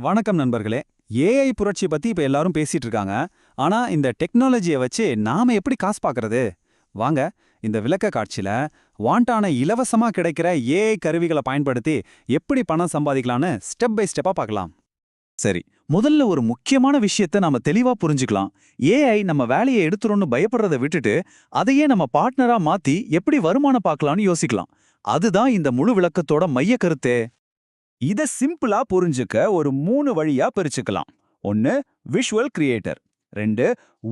வணக்கம் நண்பர்களே. ஏஐ புரட்சி பத்தி இப்ப எல்லாரும் பேசிட்டு இருக்காங்க. ஆனா இந்த டெக்னாலஜியை வச்சு நாம எப்படி காசு பாக்குறது? வாங்க இந்த விளக்க காட்சியில வாண்டான இலவசமா கிடைக்கிற ஏஐ கருவிகளை பயன்படுத்தி எப்படி பணம் சம்பாதிக்கலாம்னு ஸ்டெப் பை ஸ்டெப்பா பார்க்கலாம் சரி முதல்ல ஒரு முக்கியமான விஷயத்த நாம தெளிவா புரிஞ்சுக்கலாம். ஏஐ நம்ம வேலையை எடுத்துரும்னு பயப்படுறதை விட்டுட்டு அதையே நம்ம பார்ட்னரா மாத்தி எப்படி வருமானம் பார்க்கலாம்னு யோசிக்கலாம். அதுதான் இந்த முழு விளக்கத்தோட மைய கருத்தே. இத சிம்பிளா புரிஞ்சுக்க ஒரு மூணு வழியா பிரிச்சுக்கலாம். ஒன்னு விஷுவல் கிரியேட்டர் ரெண்டு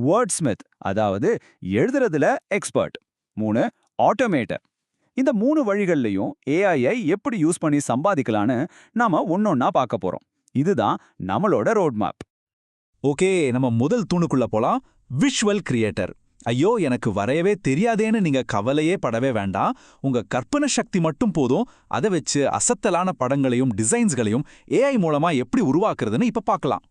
வேர்ட்ஸ்மித் அதாவது எழுதுறதுல எக்ஸ்பர்ட் மூணு ஆட்டோமேட்டர் இந்த மூணு வழிகள்லையும் ஏஐயை எப்படி யூஸ் பண்ணி சம்பாதிக்கலான்னு நாம ஒன்னொன்னா பார்க்க போறோம். இதுதான் நம்மளோட ரோட் மேப் ஓகே நம்ம முதல் தூணுக்குள்ள போலாம். விஷுவல் கிரியேட்டர் ஐயோ எனக்கு வரையவே தெரியாதேன்னு நீங்க கவலையே படவே வேண்டாம். உங்க கற்பனை சக்தி மட்டும் போதும். அதை வச்சு அசத்தலான படங்களையும் டிசைன்ஸ்களையும் ஏஐ மூலமா எப்படி உருவாக்குறதுன்னு இப்ப பார்க்கலாம்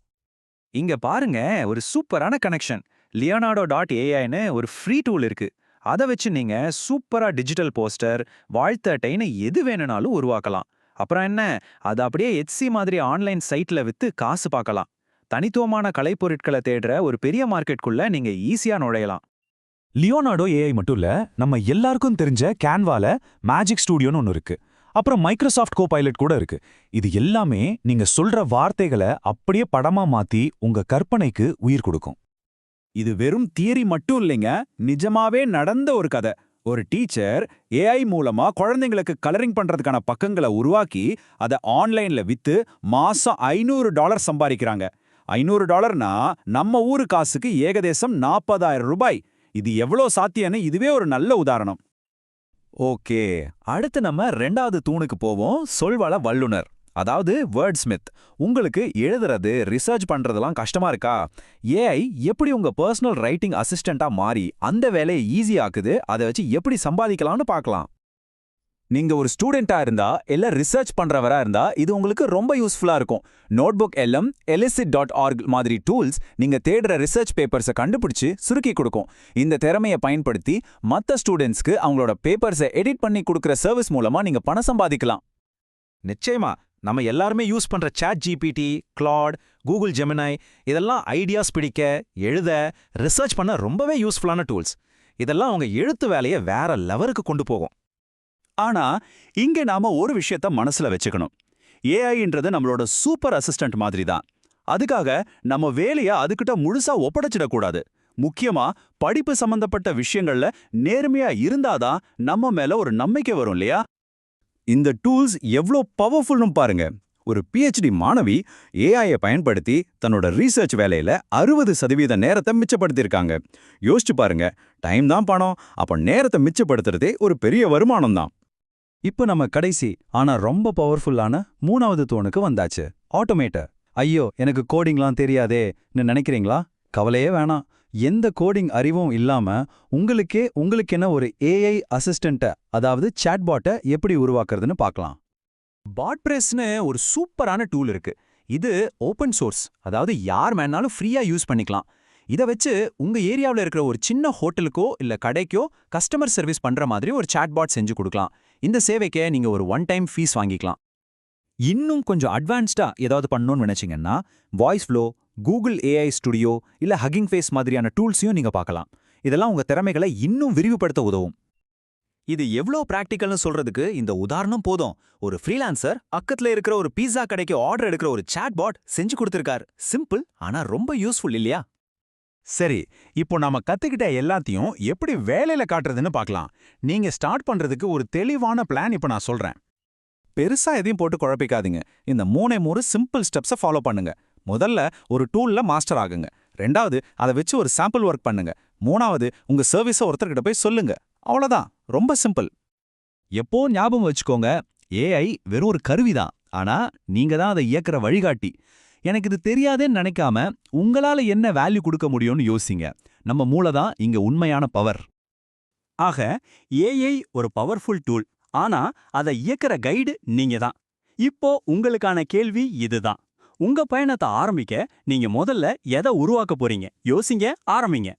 இங்க பாருங்க ஒரு சூப்பரான கனெக்ஷன். லியோனார்டோ டாட் ஏஐன்னு ஒரு ஃப்ரீ டூல் இருக்கு. அதை வச்சு நீங்க சூப்பரா டிஜிட்டல் போஸ்டர் வாழ்த்து அட்டைன்னு எது வேணும்னாலும் உருவாக்கலாம். அப்புறம் என்ன? அது அப்படியே எச்சி மாதிரி ஆன்லைன் சைட்ல வித்து காசு பார்க்கலாம். தனித்துவமான கலைப்பொருட்களை தேடுற ஒரு பெரிய மார்க்கெட்குள்ள நீங்க ஈஸியா நுழையலாம். லியோனார்டோ ஏஐ மட்டும் இல்ல நம்ம எல்லாருக்கும் தெரிஞ்ச கேன்வால மேஜிக் ஸ்டூடியோன்னு ஒன்று இருக்கு. அப்புறம் மைக்ரோசாஃப்ட் கோ பைலட் கூட இருக்கு. இது எல்லாமே நீங்க சொல்ற வார்த்தைகளை அப்படியே படமா மாத்தி உங்க கற்பனைக்கு உயிர் கொடுக்கும். இது வெறும் தியரி மட்டும் இல்லைங்க நிஜமாவே நடந்த ஒரு கதை. ஒரு டீச்சர் ஏஐ மூலமா குழந்தைங்களுக்கு கலரிங் பண்றதுக்கான பக்கங்களை உருவாக்கி அதை ஆன்லைன்ல வித்து மாசம் ஐநூறு டாலர் சம்பாதிக்கிறாங்க. ஐநூறு டாலர்னா நம்ம ஊரு காசுக்கு ஏகதேசம் நாற்பதாயிரம் ரூபாய். இது எவ்வளோ சாத்தியன்னு இதுவே ஒரு நல்ல உதாரணம். ஓகே அடுத்து நம்ம ரெண்டாவது தூணுக்கு போவோம். சொல்வள வல்லுனர் அதாவது வேர்ட் ஸ்மித் உங்களுக்கு எழுதுறது ரிசர்ச் பண்றதெல்லாம் கஷ்டமா இருக்கா? ஏஐ எப்படி உங்க பர்சனல் ரைட்டிங் அசிஸ்டண்டா மாறி அந்த வேலையை ஈஸியாக்குது? அதை வச்சு எப்படி சம்பாதிக்கலாம்னு பார்க்கலாம். நீங்க ஒரு ஸ்டூடெண்டா இருந்தா இல்ல ரிசர்ச் பண்றவரா இருந்தா இது உங்களுக்கு ரொம்ப யூஸ்ஃபுல்லா இருக்கும். Notebook L M elicit dot org மாதிரி டூல்ஸ் நீங்க தேடுற ரிசர்ச் பேப்பர்ஸை கண்டுபிடிச்சு சுருக்கி கொடுக்கும். இந்த திறமையை பயன்படுத்தி மத்த ஸ்டூடெண்ட்ஸ்க்கு அவங்களோட பேப்பர்ஸை எடிட் பண்ணி கொடுக்குற சர்வீஸ் மூலமா நீங்க பணம் சம்பாதிக்கலாம். நிச்சயமா நம்ம எல்லாருமே யூஸ் பண்ற chat GPT Claude Google Gemini இதெல்லாம் ஐடியாஸ் பிடிக்க எழுத ரிசர்ச் பண்ண ரொம்பவே யூஸ்ஃபுல்லான டூல்ஸ் இதெல்லாம் உங்க எழுத்து வேலையை வேற லெவலுக்கு கொண்டு போகும். ஆனா இங்க நாம ஒரு விஷயத்த மனசுல வச்சுக்கணும். ஏஐன்றது நம்மளோட சூப்பர் அசிஸ்டன்ட் மாதிரி தான் அதுக்காக நம்ம வேலைய அதுகிட்ட முழுசா ஒப்படைச்சிடக்கூடாது. முக்கியமா படிப்பு சம்பந்தப்பட்ட விஷயங்கள்ல நேர்மையா இருந்தாதான் நம்ம மேல ஒரு நம்பிக்கை வரும் இல்லையா? இந்த டூல்ஸ் எவ்வளோ பவர்ஃபுல்னு பாருங்க. ஒரு பிஹெச்டி மாணவி ஏஐயை பயன்படுத்தி தன்னோட ரீசர்ச் வேலையில அறுபது சதவீத நேரத்தை மிச்சப்படுத்தியிருக்காங்க. யோசிச்சு பாருங்க டைம் தான் பணம். அப்ப நேரத்தை மிச்சப்படுத்துறதே ஒரு பெரிய வருமானம் தான் இப்போ நம்ம கடைசி ஆனா ரொம்ப பவர்ஃபுல்லான மூணாவது தூணுக்கு வந்தாச்சு. ஆட்டோமேட்டர் ஐயோ எனக்கு கோடிங்லாம் தெரியாதேன்னு நினைக்கிறீங்களா? கவலையே வேணாம். எந்த கோடிங் அறிவும் இல்லாம உங்களுக்கே உங்களுக்கென ஒரு ஏஐ அசிஸ்டண்ட்டை அதாவது சாட்பாட்டை எப்படி உருவாக்குறதுன்னு பார்க்கலாம். பாட்பிரஸ்னு ஒரு சூப்பரான டூல் இருக்கு. இது ஓபன் சோர்ஸ் அதாவது யார் வேணாலும் ஃப்ரீயா யூஸ் பண்ணிக்கலாம். இதை வச்சு உங்க ஏரியாவில் இருக்கிற ஒரு சின்ன ஹோட்டலுக்கோ இல்ல கடைக்கோ கஸ்டமர் சர்வீஸ் பண்ற மாதிரி ஒரு சாட்பாட் செஞ்சு கொடுக்கலாம். இந்த சேவைக்கு நீங்க ஒரு ஒன் டைம் ஃபீஸ் வாங்கிக்கலாம். இன்னும் கொஞ்சம் அட்வான்ஸ்டா ஏதாவது பண்ணணும்னு நினைச்சீங்கன்னா voice flow Google AI studio இல்ல ஹக்கிங் ஃபேஸ் மாதிரியான டூல்ஸையும் நீங்க பார்க்கலாம். இதெல்லாம் உங்க திறமைகளை இன்னும் விரிவுபடுத்த உதவும். இது எவ்வளோ பிராக்டிக்கல்னு சொல்றதுக்கு இந்த உதாரணம் போதும். ஒரு ஃப்ரீலான்சர் அக்கத்துல இருக்கிற ஒரு பீஸா கடைக்கு ஆர்டர் எடுக்கிற ஒரு சாட்பாட் செஞ்சு கொடுத்துருக்கார். சிம்பிள் ஆனா ரொம்ப யூஸ்ஃபுல் இல்லையா? சரி இப்போ நாம கத்துக்கிட்ட எல்லாத்தையும் எப்படி வேலையில காட்டுறதுன்னு பார்க்கலாம் நீங்க ஸ்டார்ட் பண்றதுக்கு ஒரு தெளிவான பிளான் இப்போ நான் சொல்றேன். பெருசா எதையும் போட்டு குழப்பிக்காதீங்க. இந்த மூணே மூணு சிம்பிள் ஸ்டெப்ஸை ஃபாலோ பண்ணுங்க. முதல்ல ஒரு டூல்ல மாஸ்டர் ஆகுங்க. ரெண்டாவது அதை வச்சு ஒரு சாம்பிள் ஒர்க் பண்ணுங்க. மூணாவது உங்க சர்வீஸை ஒருத்தர்கிட்ட போய் சொல்லுங்க. அவ்வளோதான் ரொம்ப சிம்பிள். எப்போ ஞாபகம் வச்சுக்கோங்க ஏஐ வெறும் ஒரு கருவிதான். ஆனா நீங்க தான் அதை இயக்குற வழிகாட்டி. எனக்கு இது தெரியாதேன்னு நினைக்காம உங்களால என்ன வேல்யூ கொடுக்க முடியும்னு யோசிங்க. நம்ம மூளை தான் இங்க உண்மையான பவர் ஆக ஏஐ ஒரு பவர்ஃபுல் டூல் ஆனா அதை இயக்குற கைடு நீங்க தான். இப்போ உங்களுக்கான கேள்வி இதுதான். உங்க பயணத்தை ஆரம்பிக்க நீங்க முதல்ல எதை உருவாக்க போறீங்க? யோசிங்க ஆரம்பிங்க.